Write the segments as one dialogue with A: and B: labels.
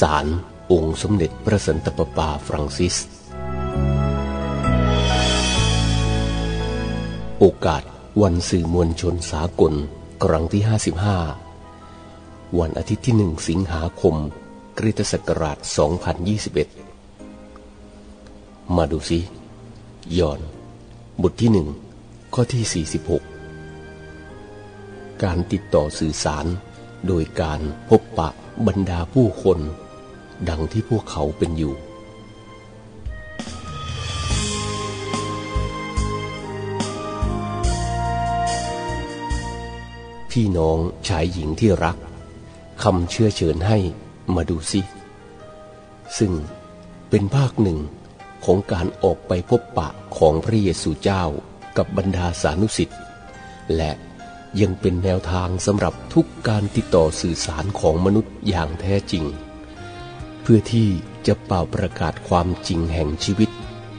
A: สารองค์สมเด็จพระสันตะปาปาฟรังซิส โอกาสวันสื่อมวลชนสากลครั้งที่ 55 วันอาทิตย์ที่หนึ่งสิงหาคมคริสตศักราช 2021 มาดูสิย้อน บทที่หนึ่งข้อที่ 46 การติดต่อสื่อสารโดยการพบปะบรรดาผู้คน ดังที่พวกเขาเป็นอยู่ พี่น้องชายหญิงที่รักคำเชื่อเชิญให้มาดูสิ ซึ่งเป็นภาคหนึ่งของการออกไปพบปะของพระเยซูเจ้ากับบรรดาสานุสิทธิ์และยังเป็นแนวทางสำหรับทุกการติดต่อสื่อสารของมนุษย์อย่างแท้จริง พื่อที่จะเป่าประกาศความจริงแห่งชีวิต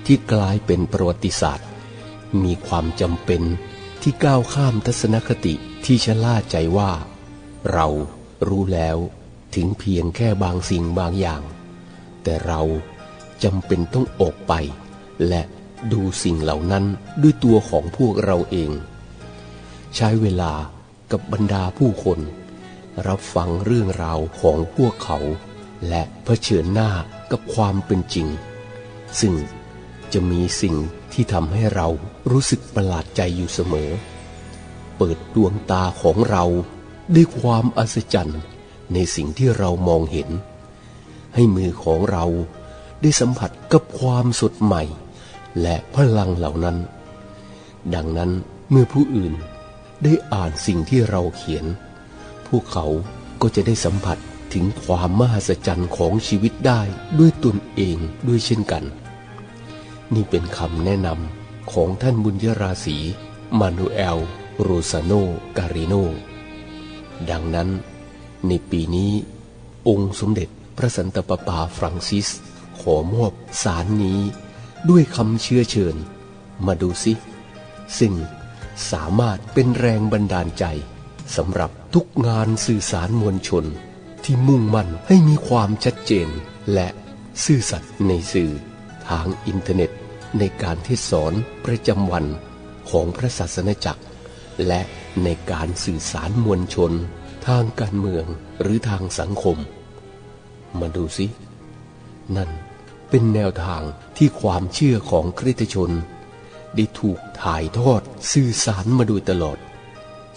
A: ที่กลายเป็นประวัติศาสตร์ มีความจำเป็นที่ก้าวข้ามทัศนคติที่ชะล่าใจว่า เรารู้แล้วถึงเพียงแค่บางสิ่งบางอย่าง แต่เราจำเป็นต้องออกไป และดูสิ่งเหล่านั้นด้วยตัวของพวกเราเอง ใช้เวลากับบรรดาผู้คน รับฟังเรื่องราวของพวกเขา และเผชิญหน้ากับความเป็นจริง ซึ่งจะมีสิ่งที่ทำให้เรารู้สึกประหลาดใจอยู่เสมอ เปิดดวงตาของเราด้วยความอัศจรรย์ในสิ่งที่เรามองเห็น ให้มือของเราได้สัมผัสกับความสดใหม่ และพลังเหล่านั้น ดังนั้นเมื่อผู้อื่นได้อ่านสิ่งที่เราเขียน พวกเขาก็จะได้สัมผัส ถึงความมหัศจรรย์ของชีวิตได้ด้วยตนเองด้วยเช่นกัน นี่เป็นคำแนะนำของท่านบุญยราศีมานูเอล โรซาโนการิโน ดังนั้น ในปีนี้ องค์สมเด็จพระสันตะปาปาฟรังซิส ขอมอบสารนี้ ด้วยคำเชื้อเชิญ มาดูสิ ซึ่งสามารถเป็นแรงบันดาลใจสำหรับทุกงานสื่อสารมวลชน ที่มุ่งมั่นให้มีความชัดเจน และซื่อสัตย์ในสื่อ ทางอินเทอร์เน็ต ในการเทศสอนประจำวันของพระศาสนาจักร และในการสื่อสารมวลชน ทางการเมืองหรือทางสังคม มาดูสิ นั่นเป็นแนวทางที่ความเชื่อของคริสตชน ได้ถูกถ่ายทอดสื่อสารมาโดยตลอด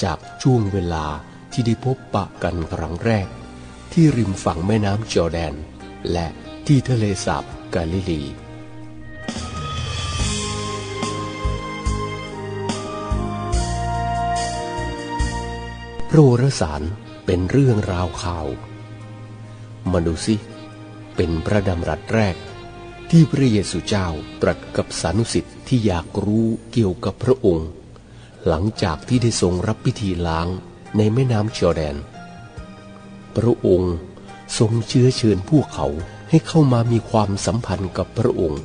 A: จากช่วงเวลาที่ได้พบปะกันครั้งแรก ที่ริมฝั่งแม่น้ำจอร์แดน และที่ทะเลสาบกาลิลีพระวรสารเป็นเรื่องราวข่าว มาดูสิ เป็นพระดำรัสแรก ที่พระเยซูเจ้าตรัสกับสานุสิทธิ์ที่อยากรู้เกี่ยวกับพระองค์ หลังจากที่ได้ทรงรับพิธีล้างในแม่น้ำจอร์แดน พระองค์ ทรงเชื้อเชิญพวกเขาให้เข้ามามีความสัมพันธ์กับพระองค์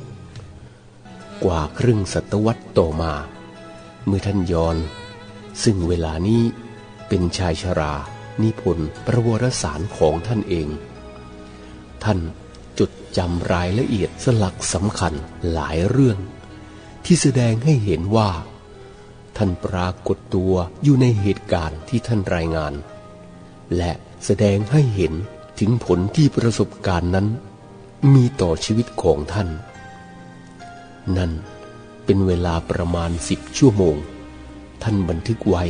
A: กว่าครึ่งศตวรรษต่อมา เมื่อท่านยอน ซึ่งเวลานี้เป็นชายชรา นิพนธ์ประวรสารของท่านเอง ท่านจดจำรายละเอียดสลักสำคัญหลายเรื่อง ที่แสดงให้เห็นว่า ท่านปรากฏตัวอยู่ในเหตุการณ์ที่ท่านรายงาน และ แสดงให้เห็นถึงผลที่ประสบการณ์นั้น มีต่อชีวิตของท่าน นั่นเป็นเวลาประมาณสิบชั่วโมง ท่านบันทึกไว้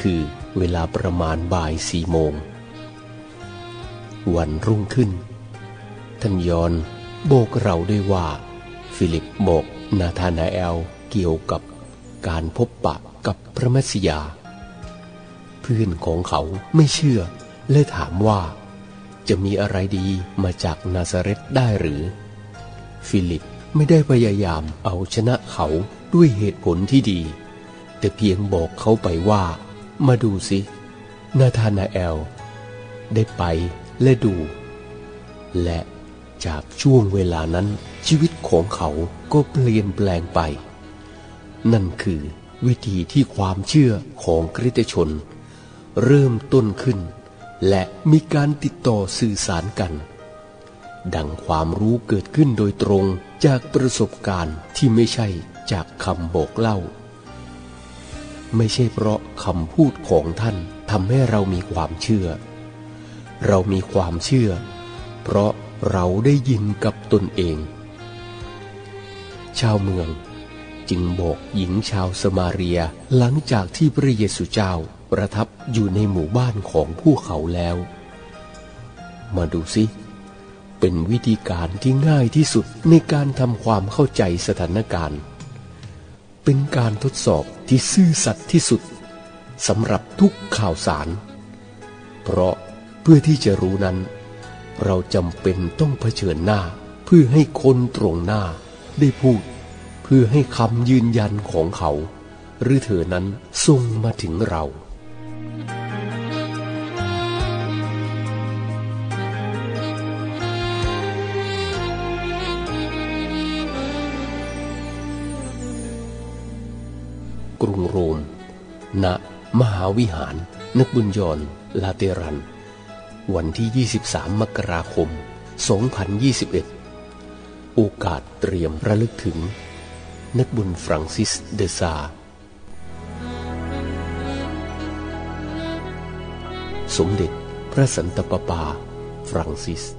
A: คือเวลาประมาณบ่ายสี่โมง วันรุ่งขึ้น ท่านยอนบอกเราด้วยว่า ฟิลิปบอกนาธานาเอลเกี่ยวกับการพบปะกับพระมัสยา เพื่อนของเขาไม่เชื่อ และถามว่า จะมีอะไรดีมาจากนาซาเรตได้หรือ ฟิลิปไม่ได้พยายามเอาชนะเขาด้วยเหตุผลที่ดี แต่เพียงบอกเขาไปว่า มาดูสิ นาธานาเอล ได้ไปและดู และจากช่วงเวลานั้นชีวิตของเขาก็เปลี่ยนแปลงไป นั่นคือวิธีที่ความเชื่อของคริสตชน เริ่มต้นขึ้น และมีการติดต่อสื่อสารกัน ดังความรู้เกิดขึ้นโดยตรงจากประสบการณ์ที่ไม่ใช่จากคำบอกเล่า ไม่ใช่เพราะคำพูดของท่านทำให้เรามีความเชื่อ เรามีความเชื่อ เพราะเราได้ยินกับตนเอง ชาวเมืองจึงบอกหญิงชาวสมาเรียหลังจากที่พระเยซูเจ้า ประทับอยู่ในหมู่บ้านของพวกเขาแล้ว มาดูสิ เป็นวิธีการที่ง่ายที่สุดในการทำความเข้าใจสถานการณ์ เป็นการทดสอบที่ซื่อสัตย์ที่สุดสำหรับทุกข่าวสาร เพราะเพื่อที่จะรู้นั้น เราจำเป็นต้องเผชิญหน้าเพื่อให้คนตรงหน้าได้พูด เพื่อให้คำยืนยันของเขา หรือเธอนั้นส่งมาถึงเรา รุงโรม ณ มหาวิหารนึกบุญยอนลาเตรัน วันที่ 23 มกราคม 2021 โอกาสเตรียมระลึกถึงนึกบุญฟรังซิสเดซา สมเด็จพระสันตะปาปา ฟรังซิส